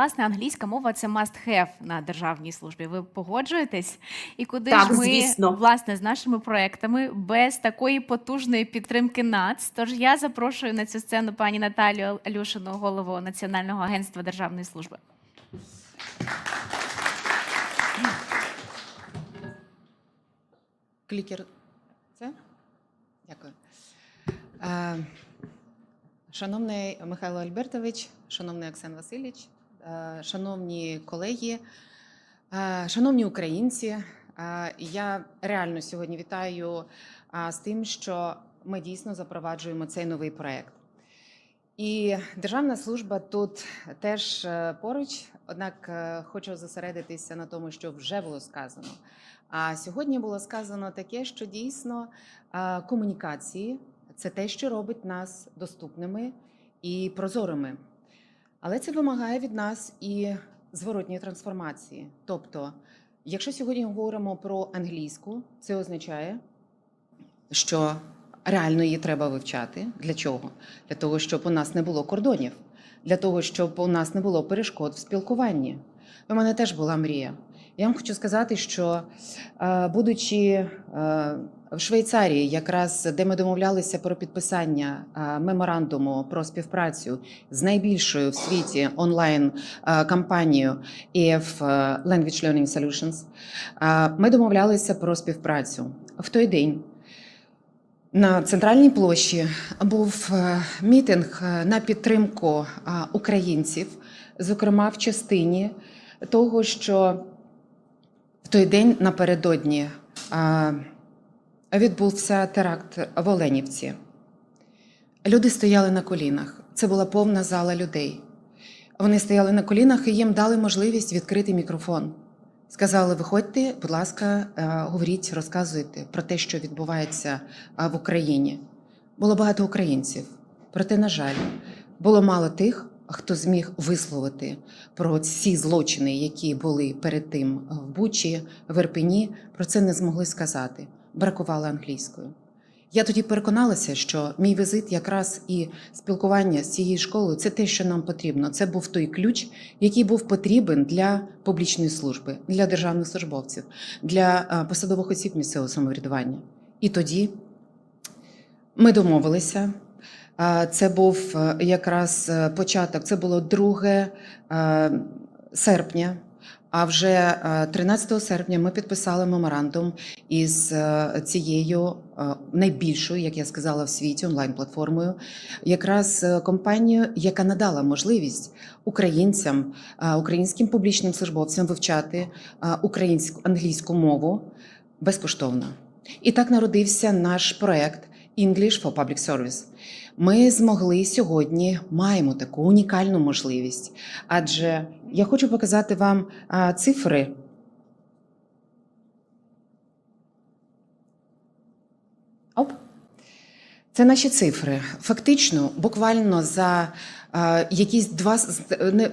Власне, англійська мова це must have на державній службі. Ви погоджуєтесь? І куди Так, ж ми звісно. власне з нашими проектами без такої потужної підтримки НАЦ? Тож я запрошую на цю сцену пані Наталію Алюшину, голову Національного агентства державної служби. Клікер. Це? Дякую. Е, Шановний Михайло Альбертович, шановний Оксан Васильович, шановні колеги, е, шановні українці, е, я реально сьогодні вітаю е, з тим, що ми дійсно запроваджуємо цей новий проект. І державна служба тут теж е, поруч, однак е, хочу зосередитися на тому, що вже було сказано. А сьогодні було сказано таке, що дійсно е, комунікації це те, що робить нас доступними і прозорими. Але це вимагає від нас і зворотньої трансформації. Тобто, якщо сьогодні говоримо про англійську, це означає, що реально її треба вивчати. Для чого? Для того, щоб у нас не було кордонів, для того, щоб у нас не було перешкод в спілкуванні. У мене теж була мрія. Я вам хочу сказати, що е, будучи е, в Швейцарії, якраз де ми домовлялися про підписання меморандуму про співпрацю з найбільшою в світі онлайн компанією EF Language Learning Solutions, ми домовлялися про співпрацю в той день. На центральній площі був мітинг на підтримку українців, зокрема в частині того, що в той день напередодні відбувся теракт в Оленівці. Люди стояли на колінах. Це була повна зала людей. Вони стояли на колінах і їм дали можливість відкрити мікрофон. Сказали: виходьте, будь ласка, е, говоріть, розказуйте про те, що відбувається е, в Україні. Було багато українців, проте, на жаль, було мало тих, хто зміг висловити про ці злочини, які були перед тим в Бучі, в Ірпені. Про це не змогли сказати. Бракувало англійською. Я тоді переконалася, що мій візит якраз і спілкування з цією школою це те, що нам потрібно. Це був той ключ, який був потрібен для публічної служби, для державних службовців, для посадових осіб місцевого самоврядування. І тоді ми домовилися. Це був е, якраз е, початок, це було 2 е, серпня. А вже е, 13 серпня ми підписали меморандум із е, цією е, найбільшою, як я сказала, в світі онлайн-платформою, якраз е, компанією, яка надала можливість українцям, е, українським публічним службовцям вивчати е, українську англійську мову безкоштовно. І так народився наш проект English for Public Service. Ми змогли сьогодні маємо таку унікальну можливість, адже я хочу показати вам цифри. Це наші цифри. Фактично, буквально за е, якісь два не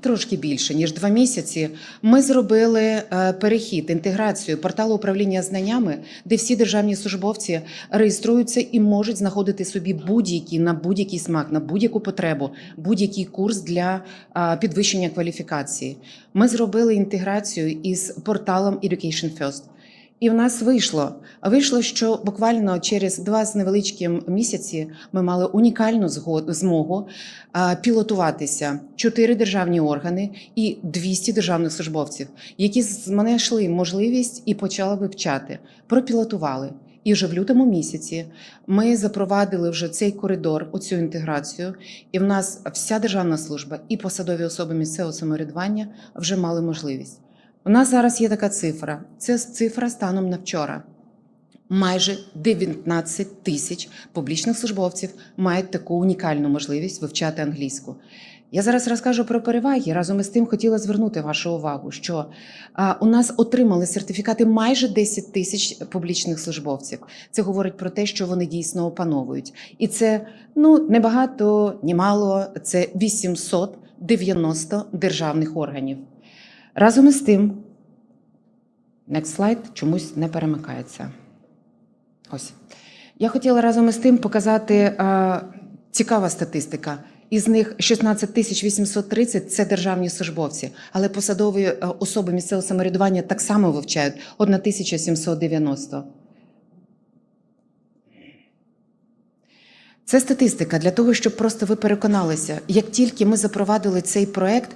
трошки більше ніж два місяці. Ми зробили е, перехід, інтеграцію порталу управління знаннями, де всі державні службовці реєструються і можуть знаходити собі будь-який на будь-який смак, на будь-яку потребу, будь-який курс для е, підвищення кваліфікації. Ми зробили інтеграцію із порталом Education First. І в нас вийшло. Вийшло, що буквально через два з невеличким місяці ми мали унікальну змогу пілотуватися чотири державні органи і 200 державних службовців, які знайшли можливість і почали вивчати. Пропілотували. І вже в лютому місяці ми запровадили вже цей коридор, оцю інтеграцію, і в нас вся державна служба і посадові особи місцевого самоврядування вже мали можливість. У нас зараз є така цифра. Це цифра станом на вчора. Майже 19 тисяч публічних службовців мають таку унікальну можливість вивчати англійську. Я зараз розкажу про переваги. Разом із тим хотіла звернути вашу увагу, що у нас отримали сертифікати майже 10 тисяч публічних службовців. Це говорить про те, що вони дійсно опановують. І це ну не багато, ні мало. Це 890 державних органів. Разом із тим, next slide чомусь не перемикається. Ось. Я хотіла разом із тим показати е, цікава статистика. Із них 16 тисяч 830 – це державні службовці, але посадові е, особи місцевого самоврядування так само вивчають 1790. Це статистика для того, щоб просто ви переконалися, як тільки ми запровадили цей проект,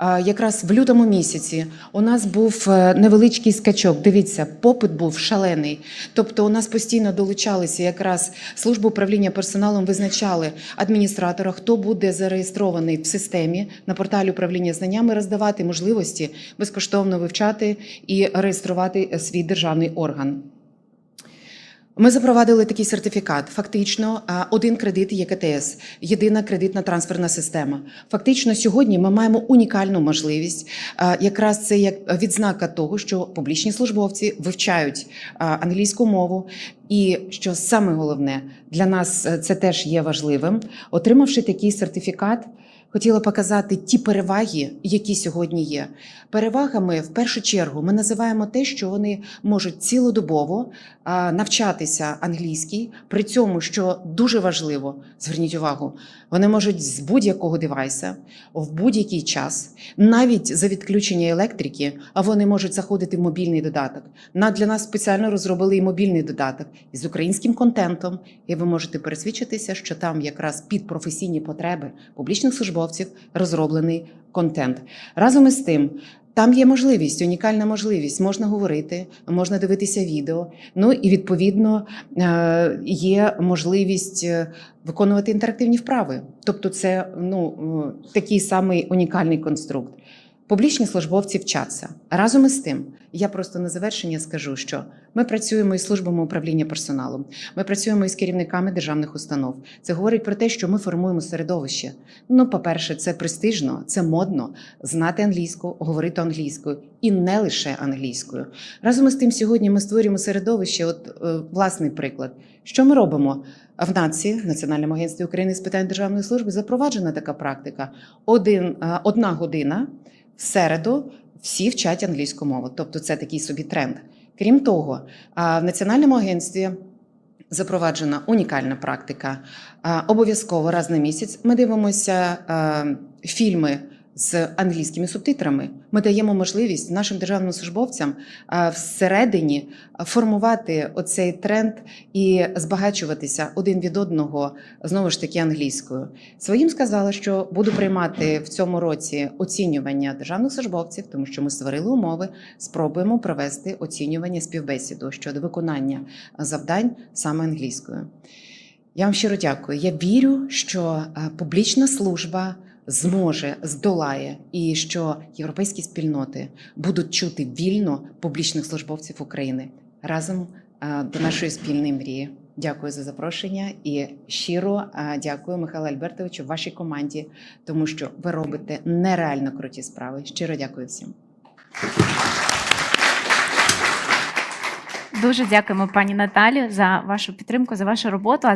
якраз в лютому місяці у нас був е, невеличкий скачок. Дивіться, попит був шалений. Тобто, у нас постійно долучалися якраз служба управління персоналом, визначали адміністратора, хто буде зареєстрований в системі на порталі управління знаннями, роздавати можливості безкоштовно вивчати і реєструвати свій державний орган. Ми запровадили такий сертифікат. Фактично, один кредит ЄКТС, єдина кредитна трансферна система. Фактично, сьогодні ми маємо унікальну можливість. Якраз це як відзнака того, що публічні службовці вивчають англійську мову. І що саме головне для нас е, це теж є важливим. Отримавши такий сертифікат, хотіла показати ті переваги, які сьогодні є. Перевагами в першу чергу ми називаємо те, що вони можуть цілодобово навчатися англійській, при цьому, що дуже важливо, зверніть увагу, вони можуть з будь-якого девайса в будь-який час, навіть за відключення електрики, а вони можуть заходити в мобільний додаток. На для нас спеціально розробили і мобільний додаток із українським контентом, і ви можете пересвідчитися, що там якраз під професійні потреби публічних службовців розроблений контент. Разом із тим. Там є можливість, унікальна можливість. Можна говорити, можна дивитися відео. Ну і відповідно е, є можливість е, виконувати інтерактивні вправи. Тобто, це ну е, такий самий унікальний конструкт. Публічні службовці вчаться. Разом із тим, я просто на завершення скажу, що ми працюємо із службами управління персоналом, ми працюємо із керівниками державних установ. Це говорить про те, що ми формуємо середовище. Ну, по-перше, це престижно, це модно знати англійську, говорити англійською і не лише англійською. Разом із тим, сьогодні ми створюємо середовище. От е, власний приклад, що ми робимо. В НАЦІ, Національному агентстві України з питань державної служби, запроваджена така практика. Один, е, одна година в середу всі вчать англійську мову. Тобто це такий собі тренд. Крім того, в Національному агентстві запроваджена унікальна практика. Обов'язково раз на місяць ми дивимося фільми з англійськими субтитрами. Ми даємо можливість нашим державним службовцям всередині формувати оцей тренд і збагачуватися один від одного знову ж таки англійською. Своїм сказала, що буду приймати в цьому році оцінювання державних службовців, тому що ми створили умови, спробуємо провести оцінювання співбесіду щодо виконання завдань саме англійською. Я вам щиро дякую. Я вірю, що публічна служба зможе здолає і що європейські спільноти будуть чути вільно публічних службовців України разом е, до нашої спільної мрії. Дякую за запрошення і щиро е, дякую Михайлу Альбертовичу, вашій команді, тому що ви робите нереально круті справи. Щиро дякую всім. Дуже дякуємо, пані Наталі, за вашу підтримку, за вашу роботу.